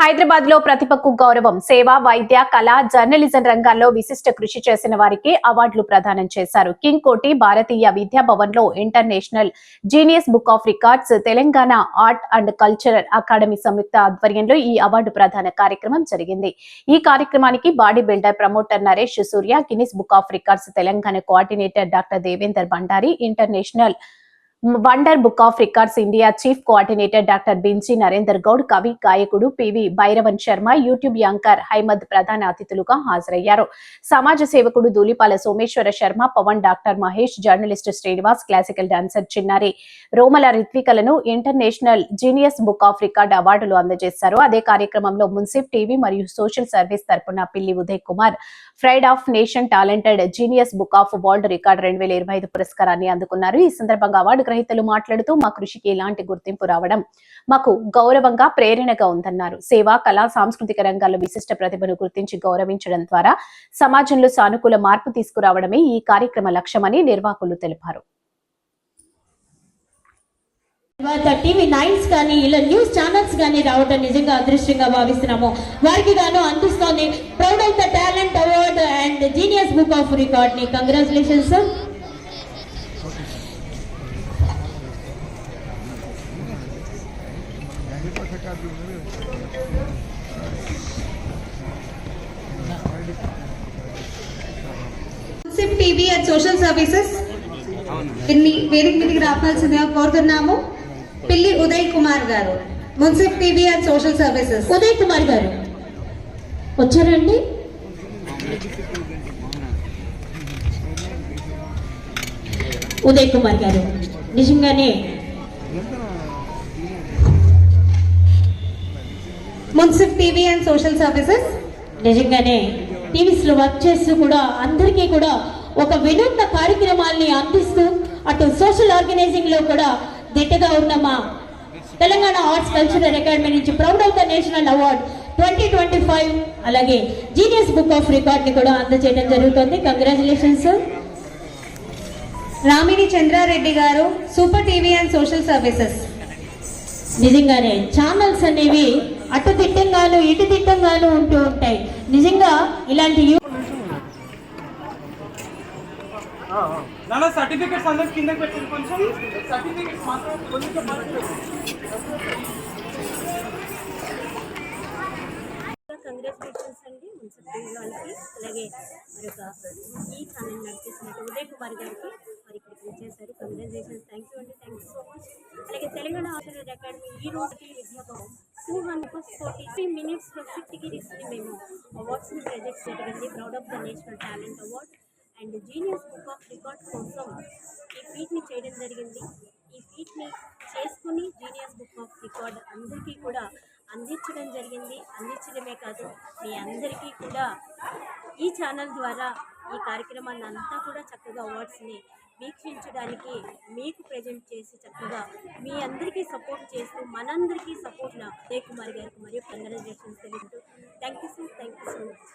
హైదరాబాద్లో ప్రతిభకు గౌరవం సేవ వైద్య కళ జర్నలిజం రంగాల్లో విశిష్ట కృషి చేసిన వారికి అవార్డులు ప్రదానం చేశారు. కింగ్ కోటి భారతీయ విద్యాభవన్లో international genius book of records Telangana art and cultural academy సంయుక్త ఆధ్వర్యంలో ఈ అవార్డు ప్రదాన కార్యక్రమం జరిగింది. ఈ కార్యక్రమానికి body builder promoter Naresh Surya Guinness book of records Telangana coordinator doctor Devender Bhandari international wonder book of records India chief coordinator doctor Binchi Narender Goud కవి గాయకుడు PV Bhairavan Sharma YouTube anchor Haimad ప్రధాన అతిథులుగా హాజరయ్యారు. సమాజ సేవకుడు Dhulipala Someshwara Sharma Pavan doctor Mahesh journalist Srinivas classical dancer చిన్నారి రోమల రిత్వికలను international genius book of record అవార్డులు అందజేశారు. అదే కార్యక్రమంలో మున్సిఫ్ టీవీ మరియు సోషల్ సర్వీస్ తరపున Pilli Uday Kumar pride of nation talented genius book of world record రెండు వేల ఇరవై ఐదు పురస్కారాన్ని అందుకున్నారు. ఈ సందర్భంగా అవార్డు గ్రహీతలు మాట్లాడుతూ మా కృషికి ఇలాంటి గుర్తింపు రావడం మాకు గౌరవంగా ప్రేరణగా ఉందన్నారు. సేవా కళా సాంస్కృతిక రంగాల్లో విశిష్ట ప్రతిభను గుర్తించి గౌరవించడం ద్వారా సమాజంలో సానుకూల మార్పు తీసుకురావడమే ఈ కార్యక్రమ లక్ష్యమని నిర్వాహకులు తెలిపారు. టీవీ నైన్స్ కానీ ఇలా న్యూస్ ఛానల్స్ కానీ రావడం నిజంగా అదృష్టంగా భావిస్తున్నాము. వారికి గాను అందిస్తోంది proud of the talent award and genius book of రికార్డ్ని congratulation sir TV and social services వేదిక మీదకి రావాల్సిందిగా కోరుతున్నాము. Pilli Uday Kumar garu. Munsif TV and social services Uday Kumar garu. వచ్చారండి? ఉదయ్ కుమార్ గారు. నిజంగానే Munsif TV and social services? నిజంగానే టీవీస్లో work చేస్తూ కూడా అందరికీ కూడా ఒక వినూత్న కార్యక్రమాల్ని అందిస్తూ అటు సోషల్ ఆర్గనైజింగ్లో కూడా దిట్టగా ఉన్న మా తెలంగాణ ఆర్ట్స్ కల్చరల్ అకాడమీ నుంచి proud of the national award twenty twenty five అలాగే జీనియస్ బుక్ ఆఫ్ రికార్డ్ని కూడా అందజేయడం జరుగుతుంది. Congratulations Ramini Chandra Reddy garu super TV and social services. నిజంగానే ఛానల్స్ అనేవి అటు దిట్టంగాను ఇటు దిట్టంగాను ఉంటూ ఉంటాయి. నిజంగా ఇలాంటి సర్టిఫికెట్స్ కిందకి పెట్టండి కొంచెం. సర్టిఫికెట్స్ మాత్రం కొంచెం పక్కన కంగ్రాచులేషన్స్ అండి మున్సిపల్ వాళ్ళకి అలాగే మరొక ఈ ఛానల్ నడిపిస్తున్నట్టు ఉదయ్ కుమార్ గారికి మరి ఇక్కడికి వచ్చేసారు. కంగ్రాచులేషన్స్ థ్యాంక్ యూ అండి. థ్యాంక్ యూ సో మచ్ అలాగే తెలంగాణ అకాడమీ ఈ రోజుకి Vidyabhavan two hundred forty minutes minutes కేటగిరీస్ని మేము అవార్డ్స్ని ప్రజెక్ట్ జరిగింది proud of the national talent award and genius book of record కోసం ఈ ఫీట్ని చేయడం జరిగింది. ఈ ఫీట్ని చేసుకుని జీనియస్ బుక్ ఆఫ్ రికార్డ్ అందరికీ కూడా అందించడం జరిగింది. అందించడమే కాదు మీ అందరికీ కూడా ఈ ఛానల్ ద్వారా ఈ కార్యక్రమాన్ని అంతా కూడా చక్కగా అవార్డ్స్ని వీక్షించడానికి మీకు ప్రజెంట్ చేసి చక్కగా మీ అందరికీ సపోర్ట్ చేస్తూ మనందరికీ సపోర్ట్ ఉదయ్ కుమార్ గారికి మరియు congratulations తెలుగుతూ thank you so thank you so much